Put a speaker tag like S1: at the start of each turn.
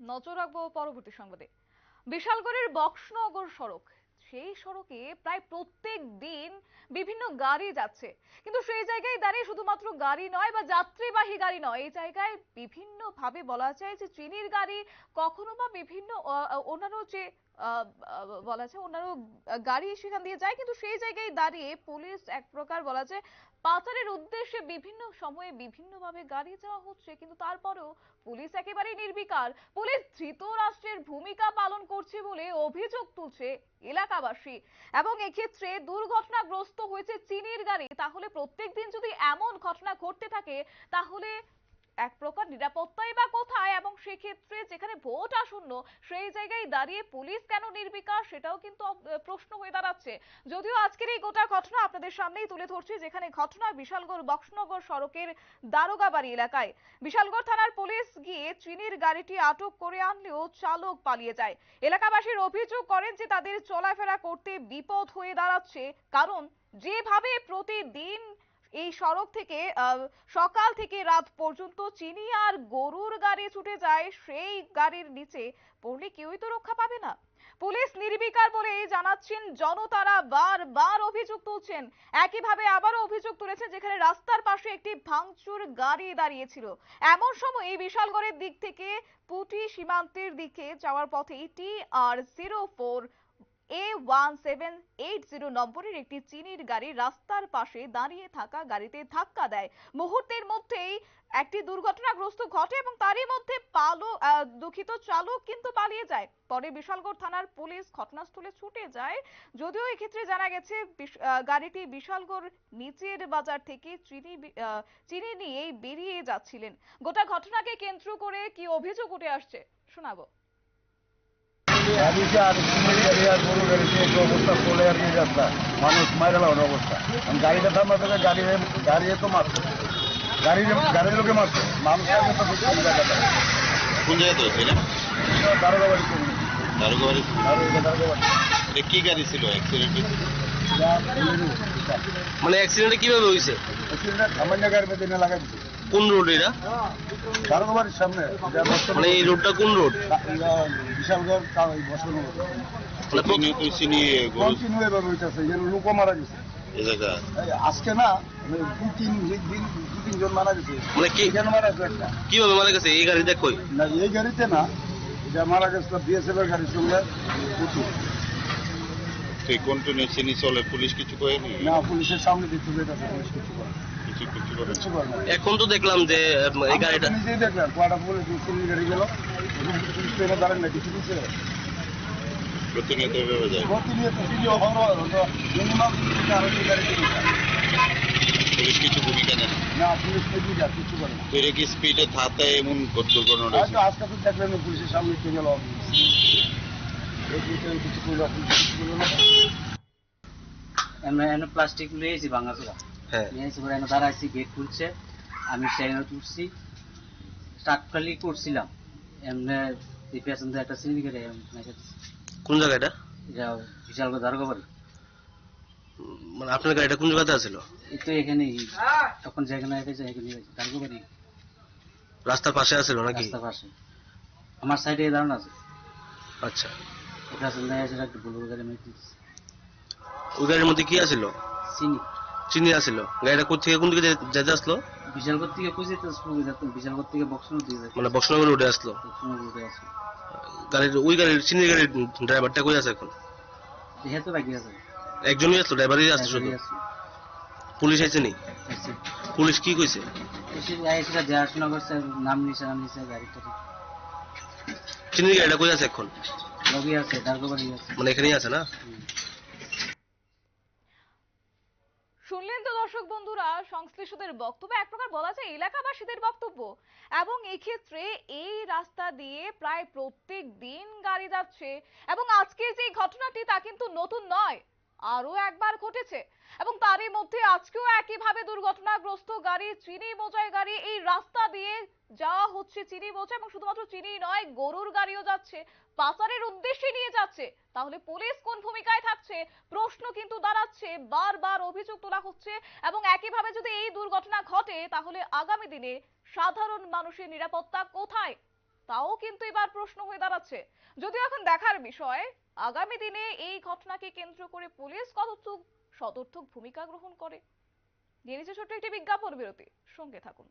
S1: নজর রাখব পরবর্তী সংবাদে। বিশালগড়ের বক্সনগর সড়ক, সেই সড়কে প্রায় প্রত্যেক দিন বিভিন্ন গাড়ি যাচ্ছে। কিন্তু সেই জায়গায় দাঁড়িয়ে শুধুমাত্র গাড়ি নয় বা যাত্রীবাহী গাড়ি নয়, এই জায়গায় বিভিন্নভাবে বলা যায় যে, চিনির গাড়ি কখনো বা বিভিন্ন অন্যান্য যে বলা যায় অন্যান্য গাড়ি সেখান দিয়ে যায়, কিন্তু সেই জায়গায় দাঁড়িয়ে পুলিশ এক প্রকার বলা যায় পাচারের উদ্দেশ্যে বিভিন্ন সময়ে বিভিন্নভাবে গাড়ি যাওয়া হচ্ছে, কিন্তু তারপরেও পুলিশ একেবারেই নির্বিকার। পুলিশ ধৃত রাষ্ট্রের ভূমিকা পালন করছে বলে অভিযোগ তুলছে এলাকাবাসী। এবং এক্ষেত্রে দুর্ঘটনাগ্রস্ত হয়েছে চীনের গাড়ি। তাহলে প্রত্যেকদিন যদি এমন ঘটনা ঘটতে থাকে, তাহলে এক প্রকার নিরাপত্তাই বা কোথায়? এবং সেক্ষেত্রে যেখানে ভোট আসন্ন, সেই জায়গায় দাঁড়িয়ে পুলিশ কেন নির্বিকার? সেটাও কিন্তু প্রশ্ন হয়ে দাঁড়াচ্ছে। যদিও আজকের এই গোটা ঘটনা আপনাদের সামনেই তুলে ধরছি, যেখানে ঘটনা বিশালগড় বক্সনগর সড়কের দারোগাবাড়ি এলাকায়। বিশালগড় থানার পুলিশ গিয়ে চিনির গাড়িটি আটক করে আনলেও চালক পালিয়ে যায়। এলাকাবাসীর অভিযোগ করেন যে তাদের চলাফেরা করতে বিপদ হয়ে দাঁড়াচ্ছে। কারণ, যেভাবে প্রতিদিন এই সড়ক থেকে সকাল থেকে রাত পর্যন্ত চিনি আর গরুর গাড়ি ছুটে যায়, সেই গাড়ির নিচে। পড়লে কেউই তো রক্ষা পাবে না। পুলিশ নির্বিকার বলে জানাচ্ছেন, জনতারা বারবার অভিযোগ তুলছেন। একইভাবে আবারও অভিযোগ তুলেছেন যেখানে রাস্তার পাশে একটি ভাঙচুর গাড়ি দাঁড়িয়েছিল। এমন সময় এই বিশালগড়ের দিক থেকে পুটি সীমান্তের দিকে যাওয়ার পথে T R zero four A one seven eight zero নম্বরের একটি চিনির গাড়ি রাস্তার পাশে দাঁড়িয়ে থাকা গাড়িতে ধাক্কা দেয়। মুহূর্তের মধ্যেই একটি দুর্ঘটনাগ্রস্ত ঘটে এবং তারই মধ্যে পালো দুঃখিত চালক কিন্তু পালিয়ে যায়। পরে বিশালগড় থানার পুলিশ ঘটনাস্থলে ছুটে যায়। যদিও এক্ষেত্রে জানা গেছে গাড়িটি বিশালগড় নিচের বাজার থেকে চিনি চিনি নিয়েই বেরিয়ে যাচ্ছিলেন। গোটা ঘটনাকে কেন্দ্র করে কি অভিযোগ উঠে আসছে? শোনাবো।
S2: গাড়িতে আর গাড়ি আর গরু গাড়িতে একটু অবস্থা চলে আর কি রাস্তা মানুষ মাইরা লাগানোর অবস্থা। আমি গাড়িটা থামা থেকে গাড়ি গাড়ি তো মারছে। গাড়ি গাড়ির লোকে মারছে। মানুষ আগে তো বুঝতে জায়গাটা
S3: কোন জায়গাতে হচ্ছে এটা?
S2: দারোগা বাড়ি করুন
S3: দারোগা বাড়ি
S2: এটা
S3: কি গাড়ি ছিল অ্যাক্সিডেন্ট।
S4: মানে অ্যাক্সিডেন্ট কীভাবে হয়েছে
S2: সামান্য গাড়ি মেয়েদের লাগাই দিচ্ছে
S4: কোন রোড এটা?
S2: সামনে।
S4: মানে এই রোডটা কোন রোড?
S2: বিশালগড়
S4: মানে
S2: লোকও মারা গেছে। আজকে না মানে দু তিন দিন দু তিনজন মারা গেছে।
S4: মানে কি
S2: মারা গেছে একটা।
S4: কীভাবে মারা গেছে? এই গাড়ি দেখো
S2: না এই গাড়িতে না এটা মারা গেছিল বিএসএফ এর গাড়ির সঙ্গে
S3: কন্টিনিউ চিনি চলে পুলিশ কিছু করেনি
S2: না পুলিশের সামনে দেখতে পুলিশ কিছু করে
S4: এখন তো দেখলাম যে এই গাড়িটা
S2: তো নিজেই দেখলাম কোয়াটা পুলিশ চিনি গাড়ি গেল ট্রেনে দাঁড়ান না কিছু কিছু
S3: প্রতিনিয়ত এভাবে যায়।
S2: প্রতিনিয়ত ভিডিও হওয়ার মিনিমাম আরও গাড়ি
S3: পুলিশ কিছু ভূমিকা নেয়? না।
S2: না পুলিশ নেই কিছু করে না।
S3: এটা কি স্পিডে থাতে এমন দুর্ঘটনা হয়েছে
S2: আজকে তো দেখলেন পুলিশের সামনে কে গেল। কিছু করল কিছু করল না।
S5: এনে প্লাস্টিক নিয়েছি ভাঙাচোরা।
S4: হ্যাঁ
S5: দাঁড়াইছি গেট খুলছে আমি ট্রেনে স্টার্ট খালি করছিলাম এমনি এই একটা সিঁড়ি করে
S4: কোন জায়গাটা
S5: এটা বিশাল দারোগা বাড়ি
S4: মানে আপনার গাড়িটা কোন জায়গাতে আছিল
S5: এই তো এখানে তখন যেখানে এসেছে এখানে দারোগা বাড়ি
S4: রাস্তার পাশে আছিল নাকি
S5: রাস্তার পাশে আমার সাইডে দাঁড়ানো আছে
S4: আচ্ছা
S5: পেছন দিয়ে এসে একটা বুলু গাড়ি মেরে
S4: ওই গাড়ির মধ্যে কি আছিল
S5: চিনি
S4: চিনি আছিল। গাড়িটা কোথা থেকে কোন দিকে যে- যেতে আসলো
S5: বিশালগড় থেকে কই যেতে যেতাম বিশালগড় থেকে বক্সনো দিয়ে যেতাম
S4: মানে বক্সনগর রোডে আসলো
S5: রোডে আছে
S4: গাড়ির ওই গাড়ির চিনির গাড়ির ড্রাইভারটা কই আছে এখন।
S5: দেখে তো বাকি আছে।
S4: একজনই আসলো ড্রাইভারই আসলো শুধু পুলিশ আইছে নি? পুলিশ কি কইছে
S5: নাম নিছে নাম নিছে গাড়িটা
S4: চিনির গাড়িটা কই আছে এখন।
S5: আছে আছে।
S4: মানে এখানেই আছে না?
S1: সংশ্লিষ্টদের বক্তব্য এক প্রকার বলা যায় এলাকাবাসীদের বক্তব্য। এবং এক্ষেত্রে এই রাস্তা দিয়ে প্রায় প্রত্যেক দিন গাড়ি যাচ্ছে। এবং আজকের যে ঘটনাটি তা কিন্তু নতুন নয় আরও একবার ঘটেছে। এবং তারই মধ্যে আজকেও একইভাবে দুর্ঘটনাগ্রস্ত গাড়ি, চিনি বোঝাই গাড়ি এই রাস্তা দিয়ে যাওয়া হচ্ছে চিনি বোঝা এবং শুধুমাত্র চিনি নয়, গরুর গাড়িও যাচ্ছে। পাচারের উদ্দেশ্যে নিয়ে যাচ্ছে। তাহলে পুলিশ কোন ভূমিকায় থাকছে? প্রশ্ন কিন্তু দাঁড়াচ্ছে। বারবার অভিযোগ তোলা হচ্ছে এবং একইভাবে যদি এই দুর্ঘটনা ঘটে, তাহলে আগামী দিনে সাধারণ মানুষের নিরাপত্তা কোথায়? তাও কিন্তু এবার প্রশ্ন হয়ে দাঁড়াচ্ছে। যদিও এখন দেখার বিষয়, আগামী দিনে এই ঘটনাকে কেন্দ্র করে পুলিশ কতটুক সদর্থক ভূমিকা গ্রহণ করে। নিচ্ছে ছোট্ট একটি বিজ্ঞাপন বিরতি। সঙ্গে থাকুন।